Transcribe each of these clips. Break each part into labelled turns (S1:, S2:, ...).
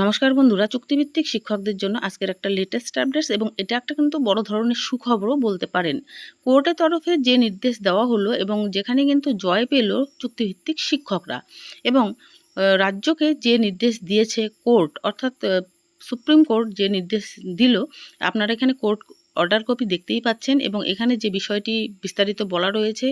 S1: নমস্কার বন্ধুরা, চুক্তিভিত্তিক শিক্ষকদের জন্য আজকের একটা লেটেস্ট আপডেটস এবং এটা একটা কিন্তু বড় ধরনের সুখবরও বলতে পারেন। কোর্টের তরফে যে নির্দেশ দেওয়া হলো এবং যেখানে কিন্তু জয় পেল চুক্তিভিত্তিক শিক্ষকরা এবং রাজ্যকে যে নির্দেশ দিয়েছে কোর্ট, অর্থাৎ সুপ্রিম কোর্ট যে নির্দেশ দিল, আপনারা এখানে কোর্ট অর্ডার কপি দেখতেই পাচ্ছেন এবং এখানে যে বিষয়টি বিস্তারিত বলা রয়েছে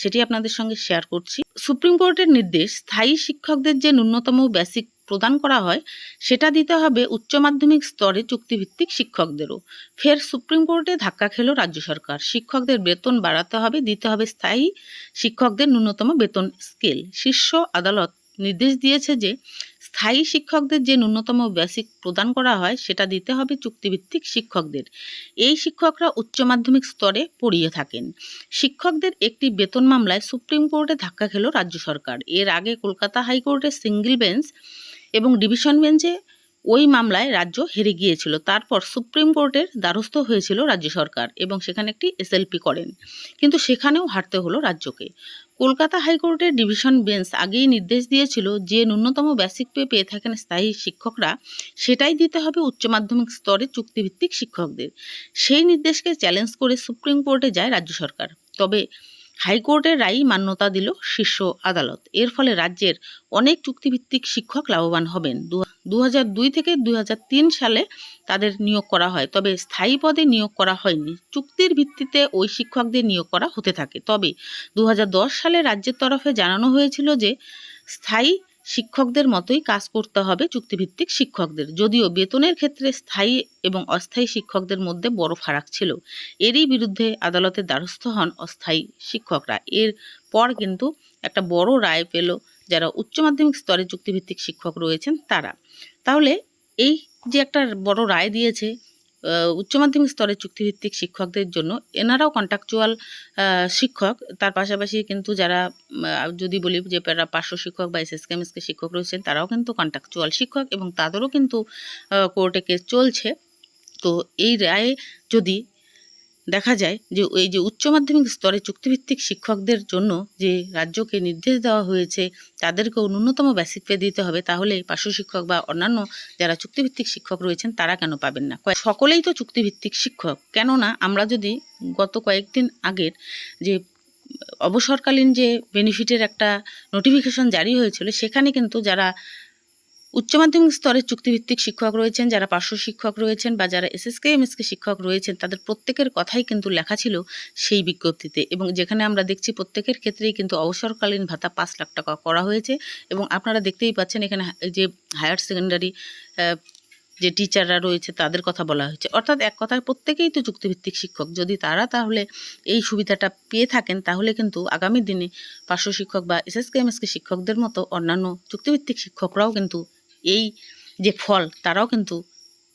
S1: সেটি আপনাদের সঙ্গে শেয়ার করছি। সুপ্রিম কোর্টের নির্দেশ, স্থায়ী শিক্ষকদের যে ন্যূনতম বেসিক প্রদান করা হয়, সেটা দিতে হবে উচ্চ মাধ্যমিক স্তরে চুক্তিভিত্তিক শিক্ষকদেরও। ফের সুপ্রিম কোর্টে ধাক্কা খেলো রাজ্য সরকার। শিক্ষকদের বেতন বাড়াতে হবে, দিতে হবে স্থায়ী শিক্ষকদের ন্যূনতম বেতন স্কেল। শীর্ষ আদালত নির্দেশ দিয়েছে যে, স্থায়ী শিক্ষকদের যে ন্যূনতম বেসিক প্রদান করা হয়, সেটা দিতে হবে চুক্তিভিত্তিক শিক্ষকদের। এই শিক্ষকরা উচ্চ মাধ্যমিক স্তরে পড়িয়ে থাকেন। শিক্ষকদের একটি বেতন মামলায় সুপ্রিম কোর্টে ধাক্কা খেল রাজ্য সরকার। এর আগে কলকাতা হাইকোর্টের সিঙ্গেল বেঞ্চ এবং ডিভিশন বেঞ্চে ওই মামলায় রাজ্য হেরে গিয়েছিল। তারপর সুপ্রিম কোর্টের দ্বারস্থ হয়েছিল রাজ্য সরকার এবং সেখানে একটি এসএলপি করেন। কিন্তু সেখানেও হারতে হলো রাজ্যকে। কলকাতা হাইকোর্টের ডিভিশন বেঞ্চ আগেই নির্দেশ দিয়েছিল যে ন্যূনতম বেসিক পে পেয়ে থাকেন স্থায়ী শিক্ষকরা, সেটাই দিতে হবে উচ্চ মাধ্যমিক স্তরে চুক্তিভিত্তিক শিক্ষকদের। সেই নির্দেশকে চ্যালেঞ্জ করে সুপ্রিম কোর্টে যায় রাজ্য সরকার। তবে হাইকোর্টের রায় মান্যতা দিল শীর্ষ আদালত। এর ফলে রাজ্যের অনেক চুক্তিভিত্তিক শিক্ষক লাভবান হবেন। দু হাজার দুই থেকে দুই হাজার তিন সালে তাদের নিয়োগ করা হয়, তবে স্থায়ী পদে নিয়োগ করা হয়নি। চুক্তির ভিত্তিতে ওই শিক্ষকদের নিয়োগ করা হতে থাকে। তবে দু হাজার দশ সালে রাজ্যের তরফে জানানো হয়েছিল যে স্থায়ী শিক্ষকদের মতোই কাজ করতে হবে চুক্তিভিত্তিক শিক্ষকদের। যদিও বেতনের ক্ষেত্রে স্থায়ী এবং অস্থায়ী শিক্ষকদের মধ্যে বড় ফারাক ছিল। এরই বিরুদ্ধে আদালতের দ্বারস্থ হন অস্থায়ী শিক্ষকরা। এর পর কিন্তু একটা বড় রায় পেল যারা উচ্চ মাধ্যমিক স্তরে চুক্তিভিত্তিক শিক্ষক রয়েছেন তারা। তাহলে এই যে একটা বড় রায় দিয়েছে উচ্চ মাধ্যমিক স্তরে চুক্তিভিত্তিক শিক্ষকদের জন্য এনারাও কন্ট্রাকচুয়াল শিক্ষক। তার পাশাপাশি কিন্তু যারা যদি বলি যে পার্শ্ব শিক্ষক বা এস এস কেমিস্ট্রি শিক্ষক রয়েছেন, তারাও কিন্তু কন্ট্রাকচুয়াল শিক্ষক এবং তাদেরও কিন্তু কোর্টে কেস চলছে। তো এই রায়ে যদি দেখা যায় যে এই যে উচ্চ মাধ্যমিক স্তরে চুক্তিভিত্তিক শিক্ষকদের জন্য যে রাজ্যকে নির্দেশ দেওয়া হয়েছে, তাদেরকেও ন্যূনতম বেসিক পে দিতে হবে। তাহলে পার্শ্ব শিক্ষক বা অন্যান্য যারা চুক্তিভিত্তিক শিক্ষক রয়েছেন, তারা কেন পাবেন না? সকলেই তো চুক্তিভিত্তিক শিক্ষক। কেননা আমরা যদি গত কয়েকদিন আগের যে অবসরকালীন যে বেনিফিটের একটা নোটিফিকেশন জারি হয়েছিল, সেখানে কিন্তু যারা উচ্চ মাধ্যমিক স্তরের চুক্তিভিত্তিক শিক্ষক রয়েছেন, যারা পার্শ্ব শিক্ষক রয়েছেন বা যারা এসএসকে, এমএসকে শিক্ষক রয়েছেন, তাদের প্রত্যেকের কথাই কিন্তু লেখা ছিল সেই বিজ্ঞপ্তিতে। এবং যেখানে আমরা দেখছি প্রত্যেকের ক্ষেত্রেই কিন্তু অবসরকালীন ভাতা পাঁচ লাখ টাকা করা হয়েছে। এবং আপনারা দেখতেই পাচ্ছেন এখানে যে হায়ার সেকেন্ডারি যে টিচাররা রয়েছে, তাদের কথা বলা হয়েছে। অর্থাৎ এক কথায় প্রত্যেকেই তো চুক্তিভিত্তিক শিক্ষক। যদি তারা তাহলে এই সুবিধাটা পেয়ে থাকেন, তাহলে কিন্তু আগামী দিনে পার্শ্ব শিক্ষক বা এসএসকে, এমএসকে শিক্ষকদের মতো অন্যান্য চুক্তিভিত্তিক শিক্ষকরাও কিন্তু এই যে ফল, তারাও কিন্তু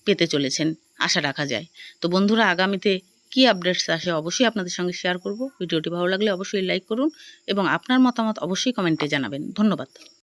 S1: পেতে চলেছেন, আশা রাখা যায়। তো বন্ধুরা, আগামীতে কি আপডেটস আসে অবশ্যই আপনাদের সঙ্গে শেয়ার করব। ভিডিওটি ভালো লাগলে অবশ্যই লাইক করুন এবং আপনার মতামত অবশ্যই কমেন্টে জানাবেন। ধন্যবাদ।